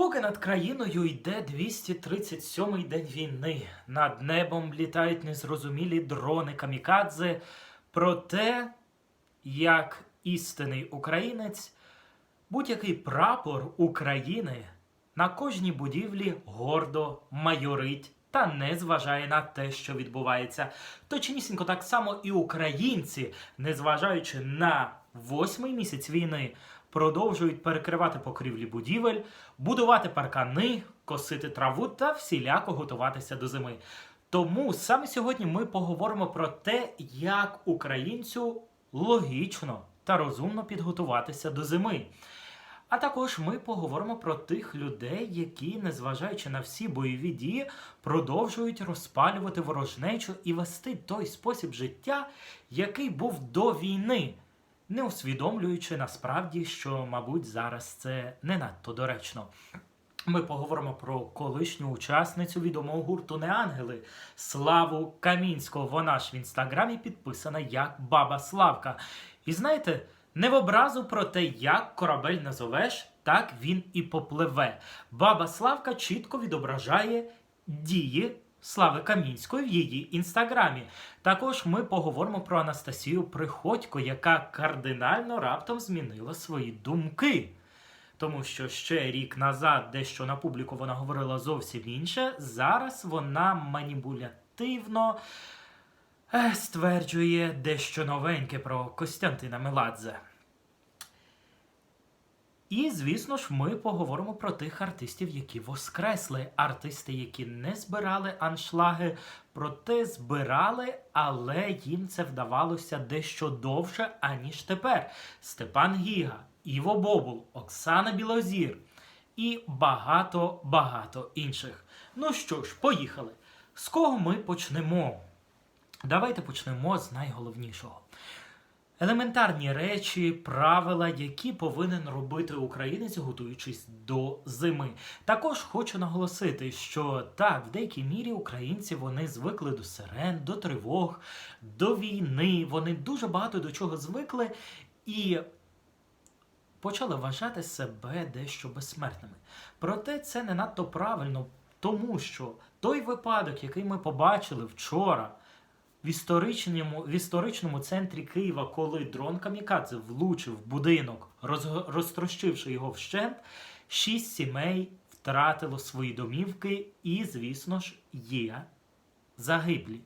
Поки над країною йде 237-й день війни, над небом літають незрозумілі дрони камікадзе. Про те, як істинний українець, будь-який прапор України на кожній будівлі гордо майорить та не зважає на те, що відбувається. Точнісінько так само і українці, незважаючи на восьмий місяць війни, продовжують перекривати покрівлі будівель, будувати паркани, косити траву та всіляко готуватися до зими. Тому саме сьогодні ми поговоримо про те, як українцю логічно та розумно підготуватися до зими. А також ми поговоримо про тих людей, які, незважаючи на всі бойові дії, продовжують розпалювати ворожнечу і вести той спосіб життя, який був до війни, не усвідомлюючи насправді, що, мабуть, зараз це не надто доречно. Ми поговоримо про колишню учасницю відомого гурту Неангели Славу Камінського. Вона ж в інстаграмі підписана як Баба Славка. І знаєте, не в образу про те, як корабель назовеш, так він і попливе. Баба Славка чітко відображає дії Слави Камінської в її інстаграмі. Також ми поговоримо про Анастасію Приходько, яка кардинально раптом змінила свої думки. Тому що ще рік назад дещо на публіку вона говорила зовсім інше. Зараз вона маніпулятивно е, стверджує дещо новеньке про Костянтина Меладзе. І, звісно ж, ми поговоримо про тих артистів, які воскресли. Артисти, які не збирали аншлаги, проте збирали, але їм це вдавалося дещо довше, аніж тепер. Степан Гіга, Іво Бобул, Оксана Білозір і багато-багато інших. Ну що ж, поїхали. З кого ми почнемо? Давайте почнемо з найголовнішого. Елементарні речі, правила, які повинен робити українець, готуючись до зими. Також хочу наголосити, що так, в деякій мірі українці вони звикли до сирен, до тривог, до війни. Вони дуже багато до чого звикли і почали вважати себе дещо безсмертними. Проте це не надто правильно, тому що той випадок, який ми побачили вчора в історичному, в історичному центрі Києва, коли дрон Камікадзе влучив в будинок, роз, розтрощивши його вщент, шість сімей втратило свої домівки і, звісно ж, є загиблі.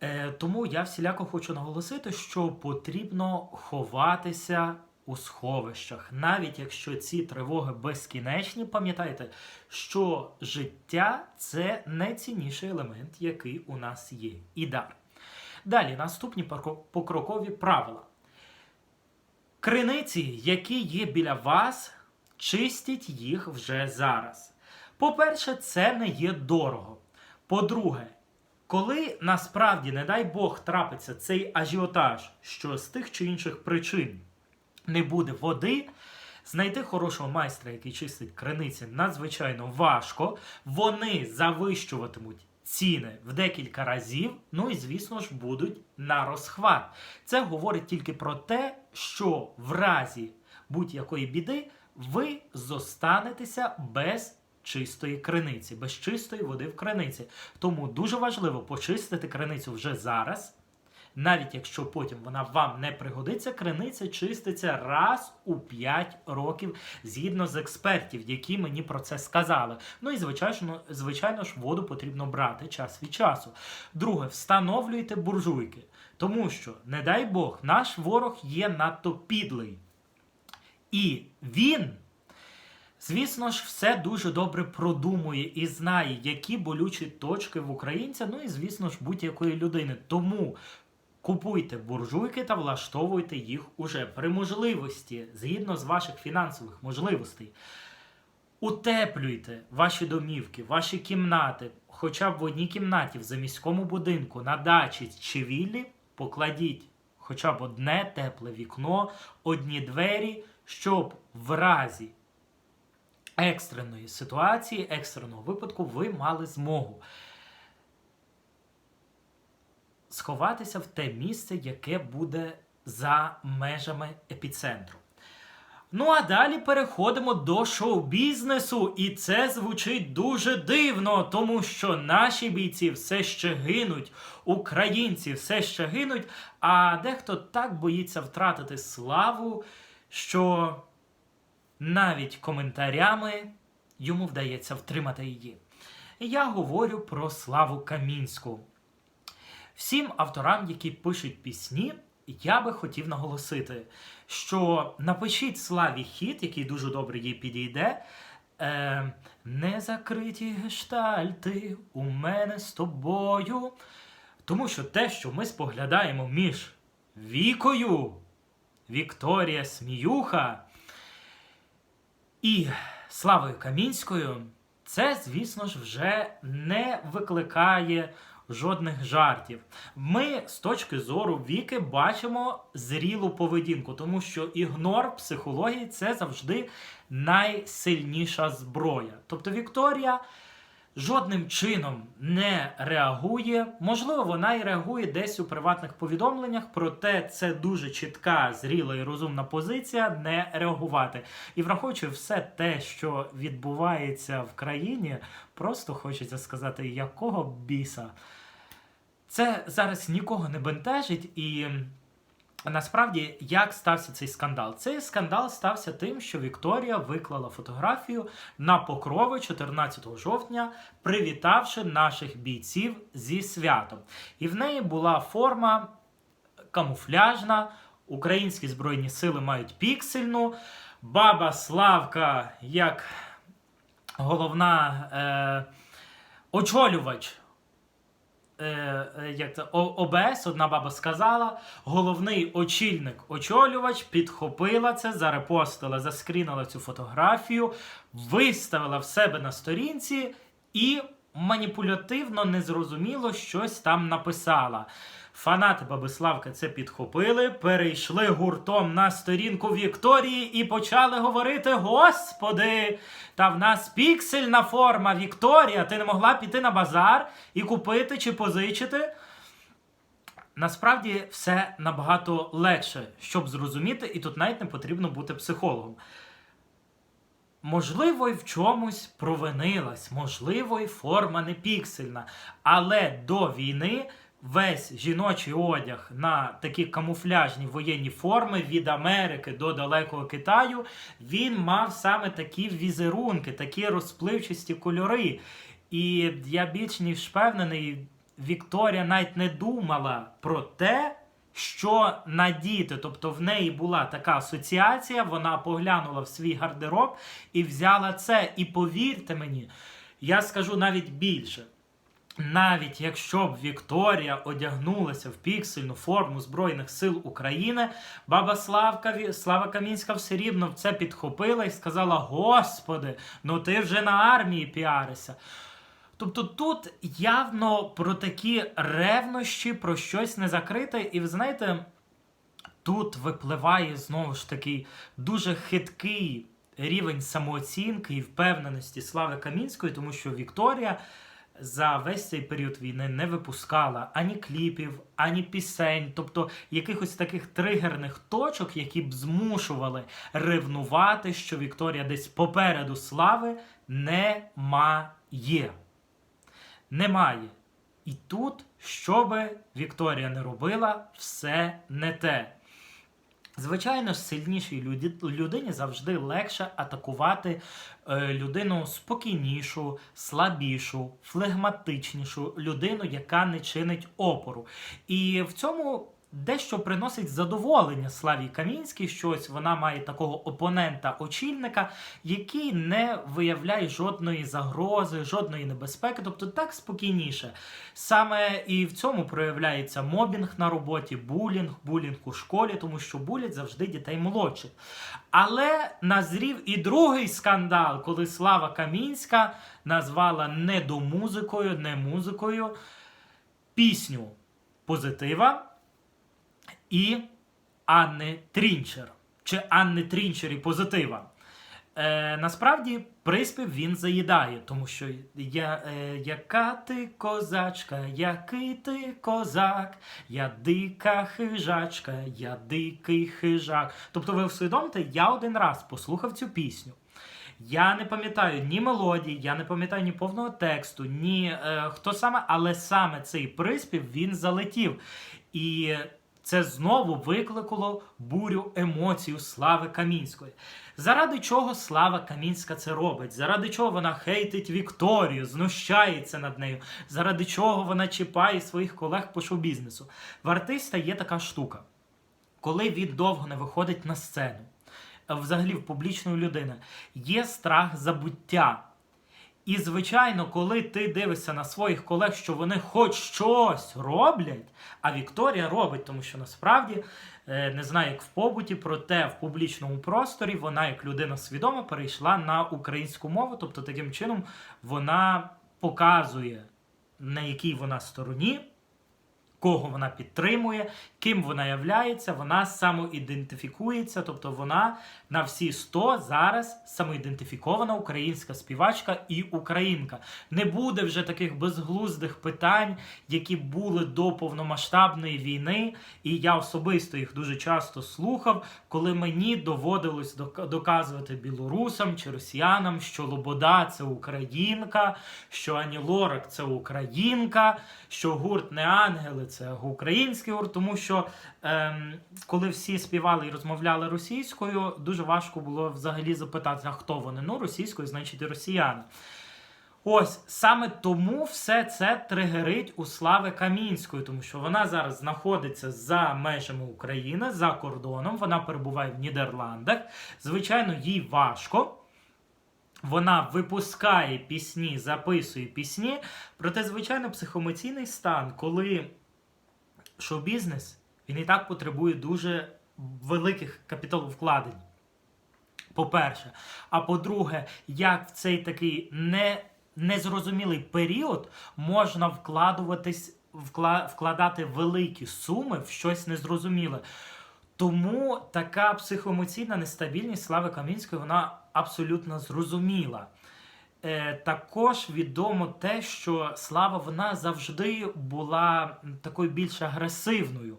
Е, тому я всіляко хочу наголосити, що потрібно ховатися у сховищах, навіть якщо ці тривоги безкінечні, пам'ятайте, що життя це найцінніший елемент, який у нас є. І дар. Далі наступні покрокові правила. Криниці, які є біля вас, чистіть їх вже зараз. По-перше, це не є дорого. По-друге, коли насправді, не дай Бог, трапиться цей ажіотаж, що з тих чи інших причин не буде води. Знайти хорошого майстра, який чистить криниці, надзвичайно важко. Вони завищуватимуть ціни в декілька разів. Ну і, звісно ж, будуть на розхват. Це говорить тільки про те, що в разі будь-якої біди ви зостанетеся без чистої криниці, без чистої води в криниці. Тому дуже важливо почистити криницю вже зараз. Навіть якщо потім вона вам не пригодиться, криниця чиститься раз у 5 років згідно з експертів, які мені про це сказали. Ну і звичайно, звичайно ж, воду потрібно брати час від часу. Друге, встановлюйте буржуйки, тому що, не дай Бог, наш ворог є надто підлий. І він. Звісно ж, все дуже добре продумує і знає, які болючі точки в українця, ну і, звісно ж, будь-якої людини. Тому Купуйте буржуйки та влаштовуйте їх уже при можливості, згідно з ваших фінансових можливостей. Утеплюйте ваші домівки, ваші кімнати, хоча б в одній кімнаті в заміському будинку, на дачі чи віллі, покладіть хоча б одне тепле вікно, одні двері, щоб в разі екстреної ситуації, екстреного випадку, ви мали змогу сховатися в те місце, яке буде за межами епіцентру. Ну а далі переходимо до шоу-бізнесу, і це звучить дуже дивно, тому що наші бійці все ще гинуть, українці все ще гинуть, а дехто так боїться втратити славу, що навіть коментарями йому вдається втримати її. Я говорю про Славу Камінську. Всім авторам, які пишуть пісні, я би хотів наголосити, що напишіть славі хіт, який дуже добре їй підійде. Е, Незакриті гештальти у мене з тобою. Тому що те, що ми споглядаємо між Вікою, Вікторія Сміюха і Славою Камінською, це, звісно ж, вже не викликає жодних жартів. Ми з точки зору віки бачимо зрілу поведінку, тому що ігнор психології це завжди найсильніша зброя. Тобто Вікторія жодним чином не реагує. Можливо, вона і реагує десь у приватних повідомленнях, проте це дуже чітка, зріла і розумна позиція не реагувати. І враховуючи все те, що відбувається в країні, просто хочеться сказати, якого біса. Це зараз нікого не бентежить і. Насправді, як стався цей скандал? Цей скандал стався тим, що Вікторія виклала фотографію на покрови 14 жовтня, привітавши наших бійців зі святом. І в неї була форма камуфляжна. Українські збройні сили мають піксельну. Баба Славка, як головна е, очолювач як це, ОБС, одна баба сказала, головний очільник, очолювач підхопила це, зарепостила, заскрінила цю фотографію, виставила в себе на сторінці і маніпулятивно, незрозуміло щось там написала. Фанати Бабиславка це підхопили, перейшли гуртом на сторінку Вікторії і почали говорити: Господи, та в нас піксельна форма Вікторія, ти не могла піти на базар і купити чи позичити. Насправді все набагато легше, щоб зрозуміти, і тут навіть не потрібно бути психологом. Можливо, і в чомусь провинилась, можливо, і форма не піксельна. Але до війни весь жіночий одяг на такі камуфляжні воєнні форми від Америки до далекого Китаю, він мав саме такі візерунки, такі розпливчасті кольори. І я більш ніж впевнений, Вікторія навіть не думала про те, що надіти. Тобто в неї була така асоціація, вона поглянула в свій гардероб і взяла це. І повірте мені, я скажу навіть більше. Навіть якщо б Вікторія одягнулася в піксельну форму Збройних сил України, баба Славка Слава Камінська все рівно в це підхопила і сказала: Господи, ну ти вже на армії піаришся. Тобто тут явно про такі ревнощі, про щось не закрите, і ви знаєте, тут випливає знову ж таки дуже хиткий рівень самооцінки і впевненості Слави Камінської, тому що Вікторія за весь цей період війни не випускала ані кліпів, ані пісень, тобто якихось таких тригерних точок, які б змушували ревнувати, що Вікторія десь попереду слави немає. Немає. І тут, що би Вікторія не робила, все не те. Звичайно ж, сильнішій людині завжди легше атакувати е, людину спокійнішу, слабішу, флегматичнішу, людину, яка не чинить опору. І в цьому дещо приносить задоволення Славі Камінській, що ось вона має такого опонента-очільника, який не виявляє жодної загрози, жодної небезпеки, тобто так спокійніше. Саме і в цьому проявляється мобінг на роботі, булінг, булінг у школі, тому що булять завжди дітей молодших. Але назрів і другий скандал, коли Слава Камінська назвала недомузикою, не музикою пісню позитива і Анни Трінчер. Чи Анни Трінчер і позитива. Е, насправді приспів він заїдає, тому що я, е, яка ти козачка, який ти козак, я дика хижачка, я дикий хижак. Тобто, ви усвідомите, я один раз послухав цю пісню. Я не пам'ятаю ні мелодії, я не пам'ятаю ні повного тексту, ні е, хто саме, але саме цей приспів він залетів. І це знову викликало бурю емоцій Слави Камінської. Заради чого Слава Камінська це робить? Заради чого вона хейтить Вікторію, знущається над нею? Заради чого вона чіпає своїх колег по шоу-бізнесу? В артиста є така штука, коли він довго не виходить на сцену, взагалі в публічної людини, є страх забуття. І, звичайно, коли ти дивишся на своїх колег, що вони хоч щось роблять, а Вікторія робить, тому що насправді е, не знаю, як в побуті, проте в публічному просторі вона, як людина свідома, перейшла на українську мову. Тобто, таким чином вона показує, на якій вона стороні, кого вона підтримує, ким вона являється, вона самоідентифікується, тобто вона на всі 100 зараз самоідентифікована українська співачка і українка. Не буде вже таких безглуздих питань, які були до повномасштабної війни, і я особисто їх дуже часто слухав, коли мені доводилось доказувати білорусам чи росіянам, що Лобода це українка, що Ані Лорак це українка, що гурт не ангели це український гурт, тому що ем, коли всі співали і розмовляли російською, дуже важко було взагалі запитати, а хто вони? Ну, російською, значить, і росіяни. Ось саме тому все це тригерить у Слави Камінської, тому що вона зараз знаходиться за межами України, за кордоном. Вона перебуває в Нідерландах. Звичайно, їй важко. Вона випускає пісні, записує пісні. Проте, звичайно, психоемоційний стан, коли шоу-бізнес він і так потребує дуже великих капіталовкладень. По-перше, а по-друге, як в цей такий не, незрозумілий період можна вкладуватись, вкла, вкладати великі суми в щось незрозуміле. Тому така психоемоційна нестабільність Слави Камінської вона абсолютно зрозуміла. Е, також відомо те, що Слава вона завжди була такою більш агресивною.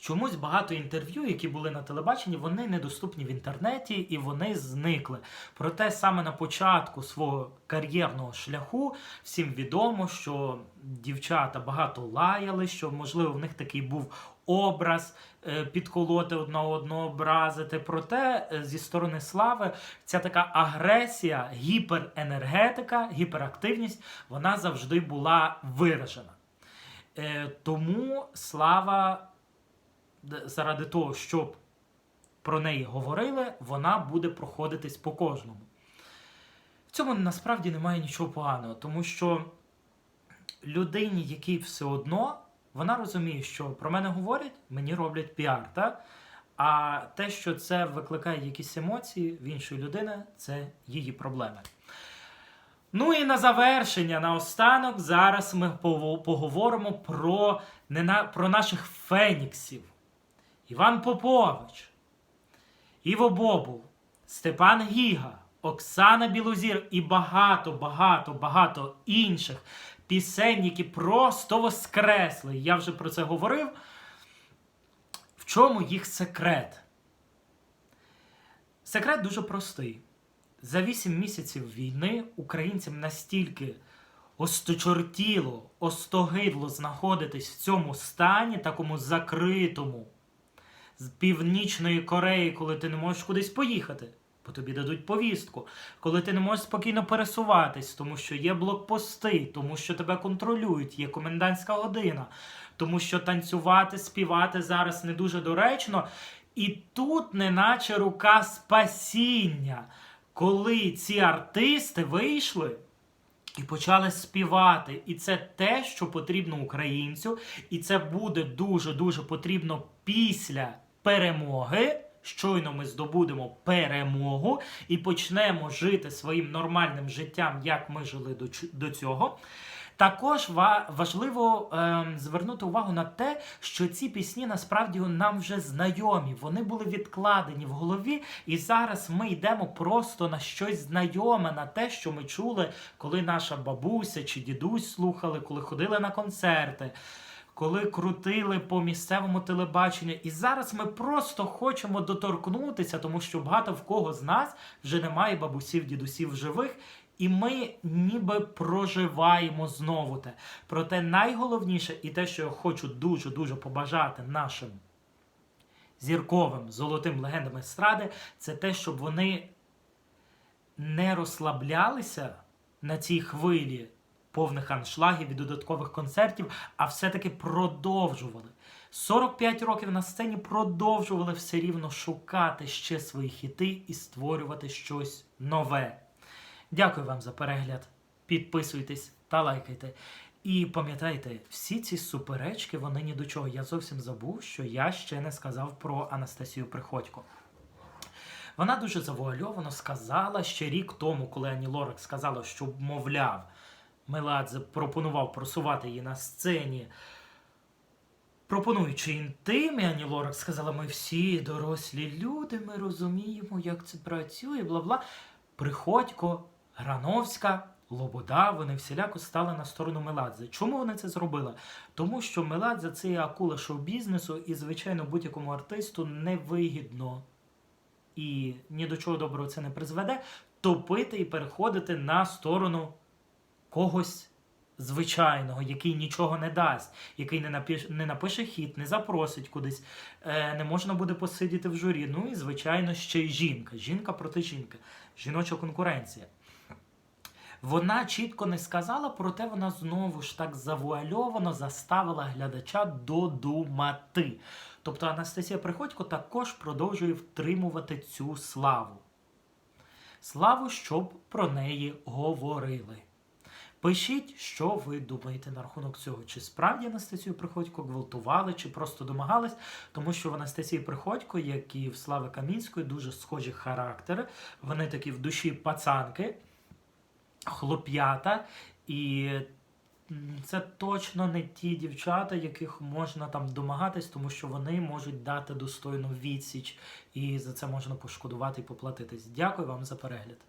Чомусь багато інтерв'ю, які були на телебаченні, вони недоступні в інтернеті і вони зникли. Проте саме на початку свого кар'єрного шляху всім відомо, що дівчата багато лаяли, що можливо в них такий був образ е, підколоти одне одного, образити. Проте е, зі сторони слави ця така агресія, гіперенергетика, гіперактивність, вона завжди була виражена. Е, Тому слава заради того, щоб про неї говорили, вона буде проходитись по кожному. В цьому насправді немає нічого поганого, тому що людині, якій все одно, вона розуміє, що про мене говорять, мені роблять піар, так? А те, що це викликає якісь емоції в іншої людини, це її проблеми. Ну і на завершення, на останок, зараз ми поговоримо про, не на, про наших феніксів. Іван Попович, Іво Бобул, Степан Гіга, Оксана Білозір і багато, багато, багато інших пісень, які просто воскресли. Я вже про це говорив. В чому їх секрет? Секрет дуже простий. За 8 місяців війни українцям настільки осточортіло, остогидло знаходитись в цьому стані, такому закритому, з північної Кореї, коли ти не можеш кудись поїхати, бо тобі дадуть повістку, коли ти не можеш спокійно пересуватись, тому що є блокпости, тому що тебе контролюють, є комендантська година, тому що танцювати, співати зараз не дуже доречно. І тут неначе рука спасіння, коли ці артисти вийшли. І почали співати. І це те, що потрібно українцю, і це буде дуже-дуже потрібно після перемоги. Щойно ми здобудемо перемогу і почнемо жити своїм нормальним життям, як ми жили до, цього. Також важливо ем, звернути увагу на те, що ці пісні насправді нам вже знайомі. Вони були відкладені в голові, і зараз ми йдемо просто на щось знайоме, на те, що ми чули, коли наша бабуся чи дідусь слухали, коли ходили на концерти. Коли крутили по місцевому телебаченню, і зараз ми просто хочемо доторкнутися, тому що багато в кого з нас вже немає бабусів, дідусів живих, і ми ніби проживаємо знову те. Проте найголовніше, і те, що я хочу дуже дуже побажати нашим зірковим золотим легендам естради, це те, щоб вони не розслаблялися на цій хвилі повних аншлагів і додаткових концертів, а все-таки продовжували. 45 років на сцені продовжували все рівно шукати ще свої хіти і створювати щось нове. Дякую вам за перегляд. Підписуйтесь та лайкайте. І пам'ятайте, всі ці суперечки вони ні до чого. Я зовсім забув, що я ще не сказав про Анастасію Приходько. Вона дуже завуальовано сказала ще рік тому, коли Ані Лорак сказала, що, мовляв, Меладзе пропонував просувати її на сцені. Пропонуючи інтим, Ані Лорак сказала, ми всі дорослі люди, ми розуміємо, як це працює, бла бла. Приходько, Грановська, Лобода, вони всіляко стали на сторону Меладзе. Чому вони це зробили? Тому що Меладзе це акула шоу-бізнесу, і, звичайно, будь-якому артисту невигідно і ні до чого доброго це не призведе, топити і переходити на сторону когось звичайного, який нічого не дасть, який не напише, не напише хіт, не запросить кудись, е, не можна буде посидіти в журі. Ну і, звичайно, ще й жінка. Жінка проти жінки, жіноча конкуренція. Вона чітко не сказала, проте вона знову ж так завуальовано заставила глядача додумати. Тобто Анастасія Приходько також продовжує втримувати цю славу. Славу, щоб про неї говорили. Пишіть, що ви думаєте на рахунок цього. Чи справді Анастасію Приходько гвалтували, чи просто домагались, тому що в Анастасії Приходько, як і в Слави Камінської, дуже схожі характери. Вони такі в душі пацанки, хлоп'ята, і це точно не ті дівчата, яких можна там домагатись, тому що вони можуть дати достойну відсіч, і за це можна пошкодувати і поплатитись. Дякую вам за перегляд.